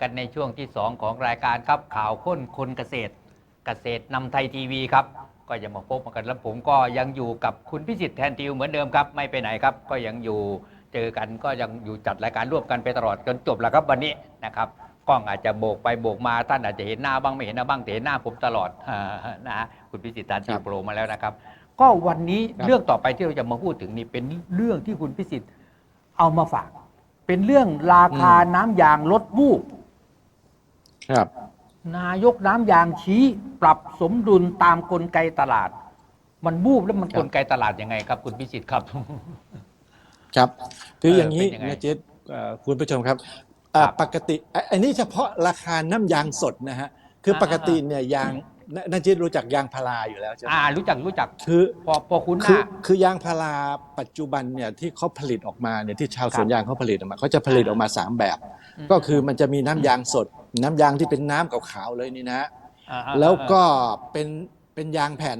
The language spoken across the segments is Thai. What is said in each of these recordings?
กันในช่วงที่ 2 ของรายการครับข่าวค้นคนเกษตร เกษตรนำไทยทีวีครับ ก็ยังมาพบกันแล้วผมก็ยังอยู่กับคุณพิสิทธิ์แทนติวเหมือนเดิมครับ ไม่ไปไหนครับ ก็ยังอยู่เจอกันก็ยังอยู่จัดรายการร่วมกันไปตลอดจนจบแล้วครับวันนี้นะครับกล้องอาจจะโบกไปโบกมาท่านอาจจะเห็นหน้าบ้างไม่เห็นหน้าบ้างแต่เห็นหน้าผมตลอดนะฮะคุณพิสิทธิ์แทนติวโปรมาแล้วนะครับ ก็วันนี้รเรื่องต่อไปที่เราจะมาพูดถึงนี่เป็นเรื่องที่คุณพิสิทธิ์เอามาฝาก เป็นเรื่องราคาน้ำยางลดวูบ ครับ นายกน้ำยางชี้ ปรับสมดุลตามกลไกตลาด มันบูบแล้วมันครับกลไกตลาดยังไงครับ คุณพิสิทธิ์ครับ ครับ คือเอออย่างนี้เป็นยังไงนะเจ๊เอ่อคุณผู้ชมครับอ่าครับปกติอะอันนี้เฉพาะราคาน้ำยางสดนะฮะคือปกติเนี่ยยาง นนาเจ๊รู้จักยางพาราอยู่แล้วใช่ไหมอ่า รู้จักรู้จักคือ พอพอคุ้นหคือน้าคือยางพาราปัจจุบันเนี่ยที่เขาผลิตออกมาเนี่ยที่ชาวสวนครับยางเขาผลิตออกมาเขาจะผลิตออกมาสามแบบ อืม ก็คือมันจะมีน้ำยางสด น้ำยางที่เป็นน้ำขาวๆเลยนี่นะ อ่าอ่า แล้วก็เป็นเป็นยางแผ่น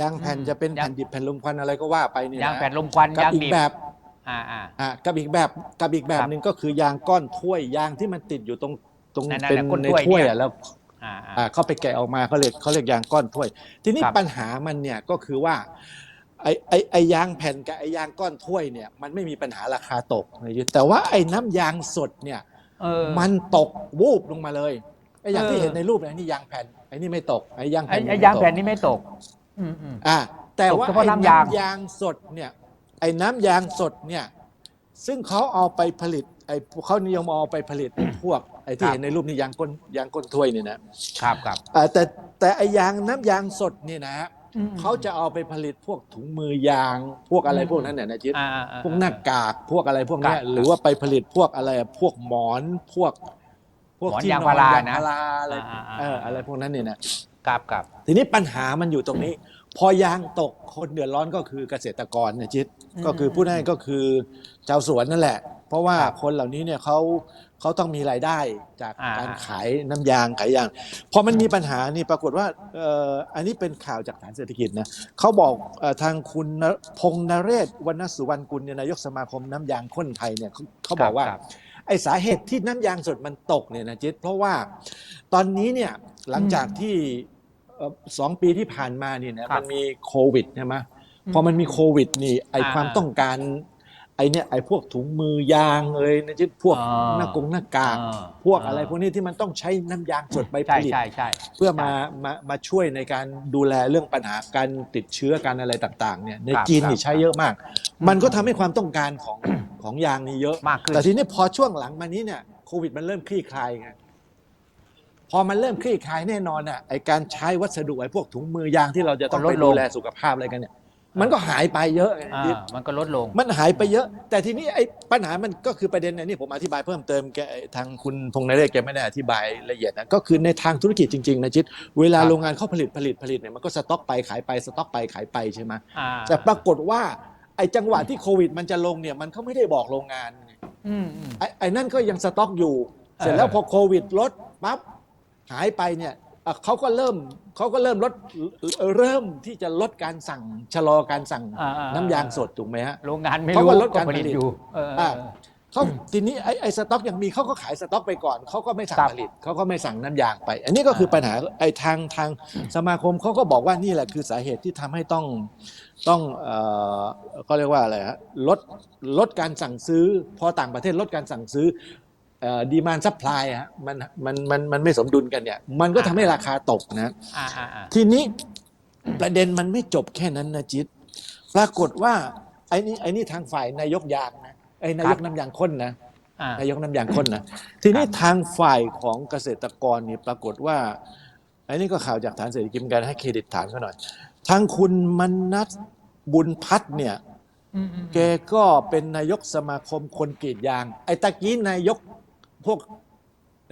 ยางแผ่นอืมจะเป็นยาง แผ่นดิบแผ่นลมควันอะไรก็ว่าไปนี่นะยางแผ่นลมควันกับยางอีกดิบแบบอ่าอ่า อะกับอีกแบบกับอีกแบบครับหนึ่งก็คือยางก้อนถ้วยยางที่มันติดอยู่ตรงตรงนั่นๆเป็นก้นในถ้วยถ้วยเนี่ย อะแล้ว อ่าอ่าอ่าเขาไปแกะออกมาเขาเรียกเขาเรียกยางก้อนถ้วย ทีนี้ครับ ปัญหามันเนี่ยก็คือว่าไอไอไอยางแผ่นกับไอยางก้อนถ้วยเนี่ยมันไม่มีปัญหาราคาตกแต่ว่าไอ้น้ำยางสดเนี่ยเออ มันตกวูบลงมาเลยไออย่างที่เออ เห็นในรูปเนี่ยนี่ยางแผ่นไอ้นี่ไม่ตกไอยางไอ้แผ่นไอ้ไม่ยางตกแผ่นนี้ไม่ตก อืมอืม อ่าแต่ว่าตกเฉพาะไอ้น้ำยางน้ำยางสดเนี่ยไอ้น้ำยางสดเนี่ยซึ่งเขาเอาไปผลิตไอ้เขานิยมเอาไปผลิต พวกไอ้ที่เห็นในรูปนี่ยางก้นยางก้นถ้วยนี่นะครับครับอ่าแต่แต่ไอ้ยางน้ำยางสดนี่นะฮะอืมเขาจะเอาไปผลิตพวกถุงมือยางพวกอะไรอืมพวกนั้นเนี่ยนะจิ๊ดอ่าอ่าพวกหน้ากากพวกอะไรพวกเนี้ยครับหรือว่าไปผลิตพวกอะไรพวกหมอนพวก พวกหมอนที่ยางนอนพารายางนะพาราอะไรอ่าอ่าเอออะไรพวกนั้นเนี่ยนะครับครับทีนี้ปัญหามันอยู่ตรงนี้ พอยางตกคนเดือดร้อนก็คือเกษตรกรเนี่ยจิตอืมก็คือผู้นั้นก็คือชาวสวนนั่นแหละ เพราะว่าครับคนเหล่านี้เนี่ยเขาเขาต้องมีรายได้จากอ่า การขายน้ำยางขายยางพอมันมีปัญหานี่ปรากฏว่าเอ่ออันนี้เป็นข่าวจากฐานเศรษฐกิจนะเขาบอกเอ่อทางคุณนพงษ์นเรศวรรณสุวรรณกุลเนี่ยนายกสมาคมน้ำยางข้นไทยเนี่ยเขาเขาบอกว่า ครับไอสาเหตุที่น้ำยางสดมันตกเนี่ยนะจิตเพราะว่าตอนนี้เนี่ยหลังจากที่เอ่อสองปีที่ผ่านมาเนี่ยนะครับมันมีโควิดใช่ไหมอืมพอมันมีโควิดนี่ไออ่า ความต้องการ ไอเนี่ยไอพวกถุงมือยางเอ้ยนะจิตพวกอ่าหน้ากงหน้ากากอ่าพวกอะไรอ่า พวกนี้ที่มันต้องใช้น้ำยางสดไปผใช่ลิต ใช่ใช่ เพื่อมามามาช่วยในการดูแลเรื่องปัญหาการติดเชื้อการอะไรต่างๆเนี่ยในครับจีนครับนี่ใช้เยอะมาก มันก็ทำให้ความต้องการของของยางนี่เยอะมากขึ้น แต่ทีนี้พอช่วงหลังมานี้เนี่ยโควิดมันเริ่มคลี่คลายไงพอมันเริ่มคลี่คลายแน่นอนอะไอการใช้วัสดุไอพวกถุงมือยางที่เราจะต้องก็ลไปดลงดูแลสุขภาพอะไรกันเนี่ย มันก็หายไปเยอะไงอ่ามันก็ลดลง มันหายไปเยอะ แต่ทีนี้ไอ้ปัญหามันก็คือประเด็นอันนี้ผมอธิบายเพิ่มเติมแกทางคุณพงษ์นเรศแกไม่ได้อธิบายละเอียดนะก็คือในทางธุรกิจจริงๆนะจิตเวลาครับโรงงานเขาผลิตผลิตผลิตเนี่ยมันก็สต็อกไปขายไปสต็อกไปขายไปใช่ไหมอ่า แต่ปรากฏว่าไอ้จังหวะที่โควิด มันจะลงเนี่ยมันเขาไม่ได้บอกโรงงานไง อืมอืม ไอ้ไอ้นั่นก็ยังสต็อกอยู่ เสร็จเออแล้วพอโควิดลดปั๊บหายไปเนี่ย เอ่อเขาก็เริ่มเขาก็เริ่มลดเริ่มที่จะลดการสั่งชะลอการสั่งอ่าอ่าน้ำยางสดถูกไหมฮะโรงงานไม่เพราะรู้ว่าลดก็การผลิตผลิตอยู่เออเอออ่าเขาทีนี้ไอ้ไอ้สต็อกยังมีเขาก็ขายสต็อกไปก่อนเขาก็ไม่สั่งครับผลิตเขาก็ไม่สั่งน้ำยางไป อันนี้ก็คือปัญหาไอ้ทางทางสมาคมเขาก็บอกว่านี่แหละคือสาเหตุที่ทำให้ต้องต้องเอ่อก็เรียกว่าอะไรฮะลดลดการสั่งซื้อ พอต่างประเทศลดการสั่งซื้อ ดีมานซัพพลายฮะมันมันมันมันไม่สมดุลกันเนี่ย มันก็ทำให้ราคาตกนะอ่าอ่าอ่าทีนี้ประเด็นมันไม่จบแค่นั้นนะจิต ปรากฏว่าไอ้นี่ไอ้นี่ทางฝ่ายนายกยางนะไอ้นายกน้ำยางข้นนะอ่านายกน้ำยางข้นนะทีนี้ทางฝ่ายของเกษตรกรนี่ปรากฏว่าไอ้นี่ก็ข่าวจากฐานเศรษฐกิจเหมือนกันให้เครดิตฐานเขาหน่อยทางคุณมนัสบุญพัฒน์เนี่ยอืมอืมแกก็เป็นนายกสมาคมคนกรีดยาง ไอ้ตะกี้นายก พวก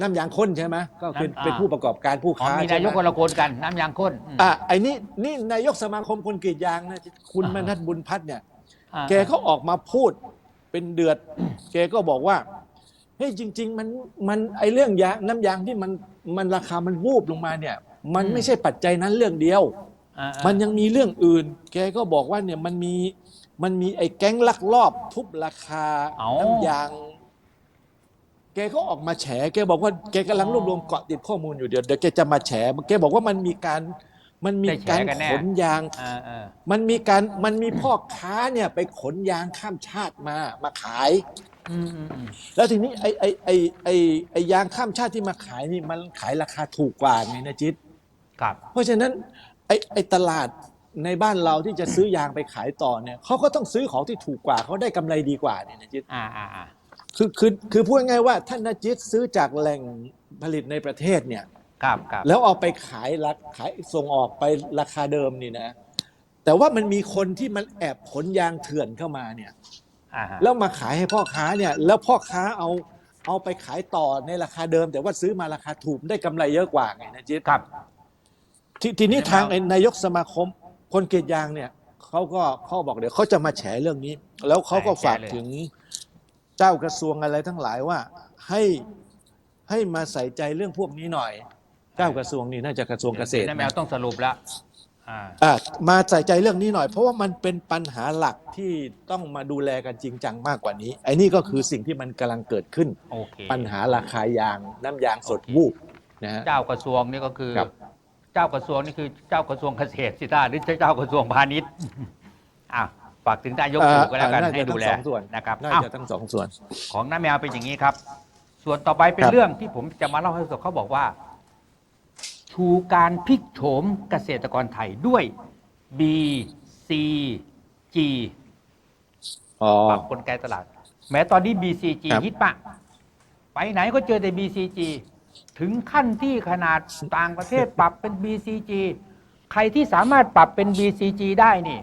น้ำยางข้นใช่ไหมก็คือเป็นผู้ประกอบการผู้อ๋อค้ามีใช่นายไหมกคนละคนกันน้ำยางข้นมอะไอ้นี่นี่นายกสมาคมคนกรีดยางนะคุณอ่ามนัทบุญพัฒน์เนี่ย อ่าแกเขาออกมาพูดเป็นเดือด แกก็บอกว่าเฮ้ยจริง ๆ มันมันไอเรื่องยางน้ำยางที่มันมันราคามันวูบลงมาเนี่ย มันไม่ใช่ปัจจัยนั้นเรื่องเดียว อ่าอ่ามันยังมีเรื่องอื่น แกก็บอกว่าเนี่ยมันมีมันมีไอ้แก๊งลักลอบทุบราคาเอ้าน้ำยาง แกก็ออกมาแฉ แกบอกว่าแกกำลังรวบรวมเกาะติดข้อมูลอยู่เดี๋ยวเดี๋ยวแกจะมาแฉ แกบอกว่ามันมีการมันมีได้แฉการกันแน่ ขนยาง อ่าอ่ามันมีการมันมีพ่อค้าเนี่ยไปขนยางข้ามชาติมามาขาย อืมอืมอืมแล้วทีนี้ไอ้ไอ้ไอ้ไอ้ไอ้ยางข้ามชาติที่มาขายนี่มันขายราคาถูกกว่าไงนะจิต ครับเพราะฉะนั้นไอ้ไอ้ตลาดในบ้านเราที่จะซื้อยางไปขายต่อเนี่ยเขาก็ต้องซื้อของที่ถูกกว่าเขาได้กำไรดีกว่าเนี่ยนะจิต อ่าอ่าอ่า คือคือคือพูดง่ายๆว่าท่านนะจิตซื้อจากแหล่งผลิตในประเทศเนี่ย ครับครับแล้วเอาไปขายราขายส่งออกไปราคาเดิมนี่นะ แต่ว่ามันมีคนที่มันแอบขนยางเถื่อนเข้ามาเนี่ย อ่าฮะแล้วมาขายให้พ่อค้าเนี่ย แล้วพ่อค้าเอาเอาไปขายต่อในราคาเดิม แต่ว่าซื้อมาราคาถูกได้กำไรเยอะกว่าไงนะจิ๊ดครับ ททีนี้ใช่ไหมทางไอ้นายกสมาคมคนกรีดยางเนี่ยเขาก็เขาบอกเดี๋ยวเขาจะมาแฉเรื่องนี้ แล้วเขาก็ฝากถึงเจ้ากระทรวงอะไรทั้งหลายว่าให้ให้มาใส่ใจเรื่องพวกนี้หน่อยเจ้ากระทรวงนี่น่าจะกระทรวงเกษตรดี๋ยวน้าแมนะวต้องสรุปแล้วอ่าอะมาใส่ใจเรื่องนี้หน่อย เพราะว่ามันเป็นปัญหาหลักที่ต้องมาดูแลกันจริงจังมากกว่านี้ไอ้นี่ก็คือสิ่งที่มันกำลังเกิดขึ้น โอเคปัญหาราคายางน้ำยางสดวูบนะฮะ เจ้ากระทรวงนี่ก็คือ ครับ เจ้ากระทรวงนี่คือเจ้ากระทรวงเกษตรสิท่าหรือเจ้ากระทรวงพาณิชย์ อะ ฝากถึงนายกตู่ก็แล้วกันอ่าให้ดูแลน่าจะทั้งสองส่วนนะครับน่าอ้าวจะทั้งสองส่วน ของน้าแมวเป็นอย่างนี้ครับ ส่วนต่อไปเป็นครับเรื่องที่ผมจะมาเล่าให้ฟังเขาบอกว่า ชูการพลิกโฉมเกษตรกรไทยด้วย BCG อ๋อปรับกลไกตลาด แม้ตอนนี้ BCG ครับฮิตปะ ไปไหนก็เจอแต่ BCG ถึงขั้นที่ขนาดต่างประเทศปรับเป็น BCG ใครที่สามารถปรับเป็น BCG ได้นี่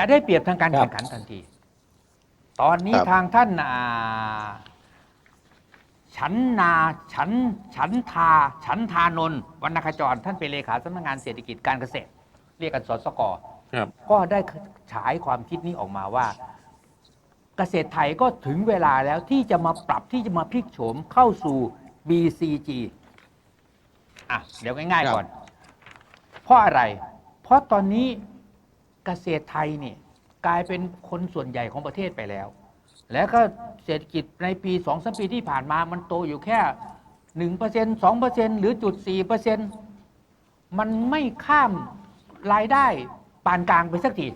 จะได้เปรียบทางการครัแข่บงขันทันที ตอนนี้ครับ ทางท่านอ่าฉันนาฉันฉันทาฉันทานนท์วรรณขจร ท่านเป็นเลขาสำนักงานเศรษฐกิจการเกษตร เรียกกันสสก ครับ ก็ได้ฉายความคิดนี้ออกมาว่า เกษตรไทยก็ถึงเวลาแล้วที่จะมาปรับที่จะมาพลิกโฉมเข้าสู่ BCG อะ เดี๋ยวง่ายครับๆก่อน เพราะอะไร เพราะตอนนี้ เกษตรไทยเนี่ยกลายเป็นคนส่วนใหญ่ของประเทศไปแล้ว แล้วก็เศรษฐกิจในปีสองสามปีที่ผ่านมามันโตอยู่แค่หนึ่งเปอร์เซ็นสองเปอร์เซ็นหรือจุดสี่เปอร์เซ็นมันไม่ข้ามรายได้ปานกลางไปสักที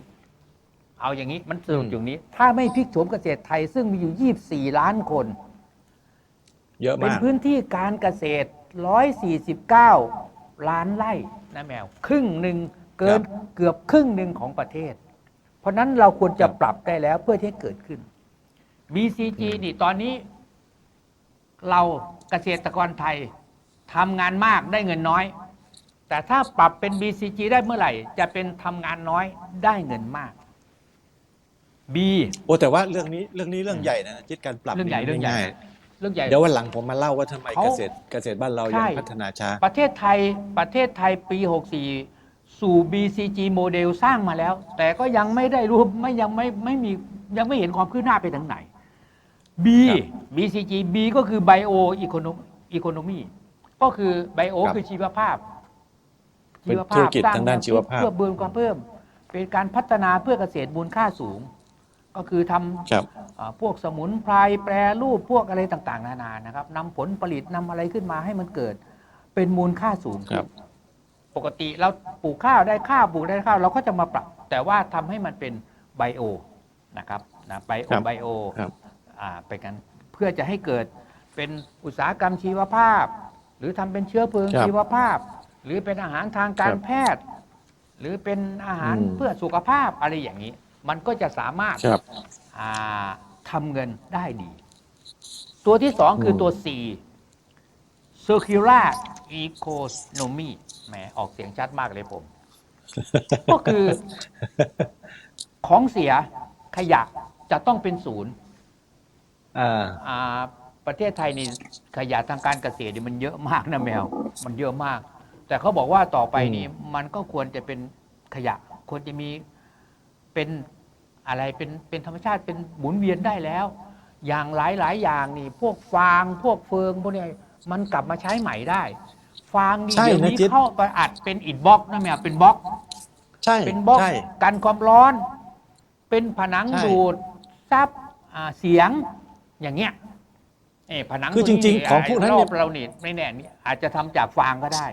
เอาอย่างนี้มันสรุปอยู่นี้ ถ้าไม่พลิกโฉมเกษตรไทยซึ่งมีอยู่24ล้านคน เยอะเป็นมากพื้นที่การเกษตร149ล้านไร่นะแมว ครึ่งหนึ่ง เกินเกือบครึ่งหนึ่งของประเทศ เพราะนั้นเราควรจะปรับได้แล้วเพื่อที่ให้เกิดขึ้น BCG นี่ตอนนี้ เราเกษตรกรไทยทำงานมากได้เงินน้อย แต่ถ้าปรับเป็น BCG ได้เมื่อไหร่ จะเป็นทำงานน้อยได้เงินมาก B โอ้แต่ว่าเรื่องนี้เรื่องนี้เรื่องใหญ่นะจิตการปรับเรื่องใหญ่นี่เรื่องใหญ่ไม่ง่ายเรื่องใหญ่เดี๋ยววันหลังผมมาเล่าว่าทำไมเขาเกษตรเกษตรบ้านเราใช่ยังพัฒนาช้าประเทศไทยประเทศไทยปี 64 สู่ BCG โมเดลสร้างมาแล้ว แต่ก็ยังไม่ได้รู้ไม่ยังไม่ไม่มียังไม่เห็นความคืบหน้าไปทางไหน B ครับ BCG B ก็คือ Bio Economy ก็คือ Bio ครับคือชีวภาพเป็นธุรกิจสร้ทางด้านชีวภาพเพื่อเบิร์ความเพิ่ม เป็นการพัฒนาเพื่อเกษตรมูลค่าสูง ก็คือทำครับอ่าพวกสมุนไพรแปรรูปพวกอะไรต่าง ๆ นานานะครับนำผลผลิตนำอะไรขึ้นมาให้มันเกิดเป็นมูลค่าสูงคขึ้รันบ ปกติเราปลูกข้าวได้ข้าวปลูกได้ข้าวเราก็จะมาปรับ แต่ว่าทำให้มันเป็นไบโอนะครับนะไบโอครับไบโอครับอ่าไปกันเพื่อจะให้เกิดเป็นอุตสาหกรรมชีวภาพ หรือทำเป็นเชื้อเพลิงครับชีวภาพ หรือเป็นอาหารทางการครับแพทย์ หรือเป็นอาหารอืมเพื่อสุขภาพอะไรอย่างนี้ มันก็จะสามารถครับอ่าทำเงินได้ดี ตัวที่สองคือตัว C circular economy แหมออกเสียงชัดมากเลยผม ก็คือ ของเสียขยะจะต้องเป็นศูนย์อ่าอ่าประเทศไทยนี่ขยะทางการเกษตรนี่มันเยอะมากนะแมว มันเยอะมาก แต่เขาบอกว่าต่อไปนี้มันก็ควรจะเป็นขยะ ควรจะมีเป็นอะไรเป็นเป็นธรรมชาติเป็นหมุนเวียนได้แล้ว อย่างหลายหลายอย่างนี่ พวกฟางพวกเฟืองพวกเนี้ยมันกลับมาใช้ใหม่ได้ ฟางนี่ใช่เดี๋ยวนะนี้จิ๊ด เข้าไปอัดเป็นอิฐบล็อกนะแมวเป็นบล็อก ใช่เป็นบล็อกใช่ กันความร้อน เป็นผนังใช่ ดูดซับอ่าเสียงอย่างเงี้ยเอ้ผนังคือจริงๆตัวของพวกนั้นรเนี่อยบเรานี่ไม่แน่นี่อาจจะทำจากฟางก็ได้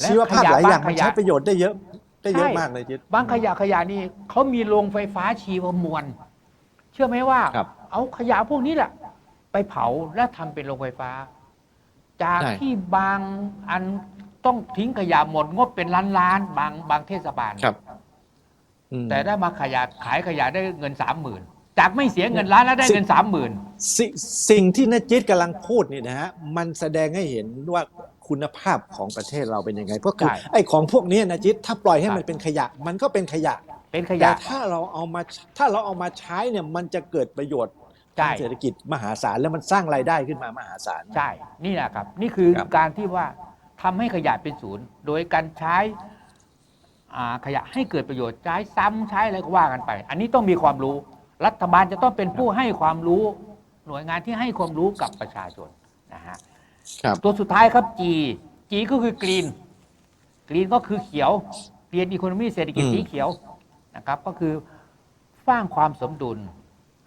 และชีวภาพหลายอย่างขะมันบ้ใช้ประโยชน์ได้เยอะได้เยอะใช่มากเลยจิต บางขยะขยะนี่เขามีโรงไฟฟ้าชีวมวล เชื่อไหมว่า ครับ เอาขยะพวกนี้แหละไปเผาแล้วทำเป็นโรงไฟฟ้า จากใช่ ที่บางอันต้องทิ้งขยะหมดงบเป็นล้านล้านๆบางบางเทศบาล ครับอืม แต่ได้มาขยะขายขยะได้เงินสามหมื่นจากไม่เสียเงินล้านแล้วได้เงินสามหมื่นสิสิ่งที่นจิตกำลังพูดนี่นะฮะมันแสดงให้เห็นว่าคุณภาพของประเทศเราเป็นยังไงเพราะคือใช่ไอ้ของพวกนี้นะจิตถ้าปล่อยให้ครับ มันเป็นขยะ มันก็เป็นขยะเป็นขแต่ยะ ถ้าเราเอามาถ้าเราเอามาใช้เนี่ยมันจะเกิดประโยชน์ ใช่ ทางเศรษฐกิจมหาศาลแล้วมันสร้างรายได้ขึ้นมามหาศาล ใช่ นี่แหละครับ นี่คือครับ การที่ว่าทำให้ขยะเป็นศูนย์ โดยการใช้อ่าขยะให้เกิดประโยชน์ใช้ซ้ำใช้อะไรก็ว่ากันไป อันนี้ต้องมีความรู้ รัฐบาลจะต้องเป็นผู้ให้ความรู้ หน่วยงานที่ให้ความรู้กับประชาชนนะฮะ ครับ ตัวสุดท้ายครับ G G ก็คือกรีนกรีนก็คือเขียวเรียนอีโคโนมีเศรษฐกิจอืม สีเขียวนะครับ ก็คือสร้างความสมดุล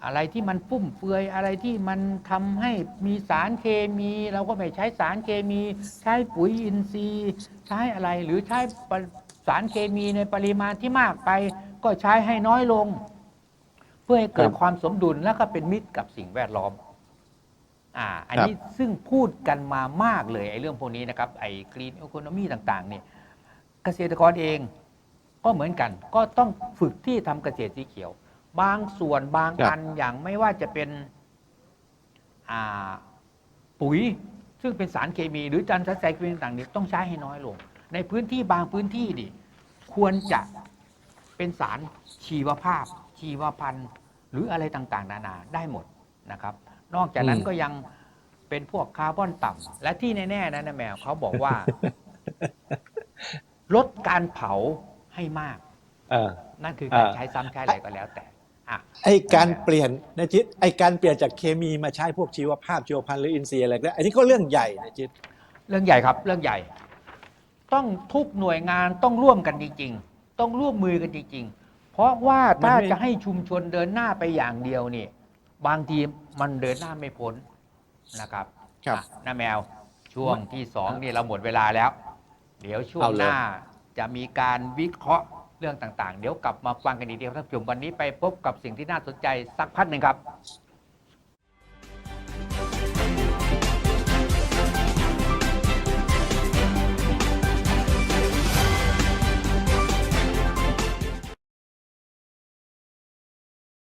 อะไรที่มันฟุ่มเฟือยอะไรที่มันทำให้มีสารเคมี เราก็ไม่ใช้สารเคมี ใช้ปุ๋ยอินทรีย์ ใช้อะไรหรือใช้สารเคมีในปริมาณที่มากไป ก็ใช้ให้น้อยลง เพื่อให้เกิดความสมดุลและก็เป็นมิตรกับสิ่งแวดล้อม อ่า อันนี้ซึ่งพูดกันมามากเลยไอ้เรื่องพวกนี้นะครับไอ้กรีนอ o โนมีต่างๆ เนี่ย เกษตรกรเองก็เหมือนกัน ก็ต้องฝึกที่ทำเกษตรสีเขียว บางส่วนบางครับอันอย่างไม่ว่าจะเป็นอ่าปุ๋ย ซึ่งเป็นสารเคมี หรือจันทร์ใส่เคมีต่างๆเนี่ยต้องใช้ให้น้อยลง ในพื้นที่บางพื้นที่ดิควรจะเป็นสารชีวภาพ ชีวพันธุ์ หรืออะไรต่างๆ นานาได้หมดนะครับ นอกจากนั้นอืมก็ยังเป็นพวกคาร์บอนต่ำและที่แน่ๆนะนะแมวเขาบอกว่า ลดการเผาให้มากเออนั่นคือการอ่าใช้ซ้ำใช้อะไรก็แล้วแต่อะ ไอ้การเปลี่ยนนะจิตไอ้การเปลี่ยนจากเคมีมาใช้พวกชีวภาพชีวพันธุ์หรืออินทรีย์อะไรก็อันนี้ก็เรื่องใหญ่นะจิตเรื่องใหญ่ครับเรื่องใหญ่ ต้องทุกหน่วยงานต้องร่วมกันจริง ๆ ต้องร่วมมือกันจริง ๆ เพราะว่าถ้ามันไม่จะให้ชุมชนเดินหน้าไปอย่างเดียวนี่บางทีมันเดินหน้าไม่พ้นนะครับครับอะน้าแมวช่วงที่สองนี่เราหมดเวลาแล้ว เดี๋ยวช่วงเอาเลยหน้าจะมีการวิเคราะห์ เรื่องต่างๆ เดี๋ยวกลับมาฟังกันอีกทีครับท่านผู้ชมวันนี้ไปพบกับสิ่งที่น่าสนใจสักพักหนึ่งครับ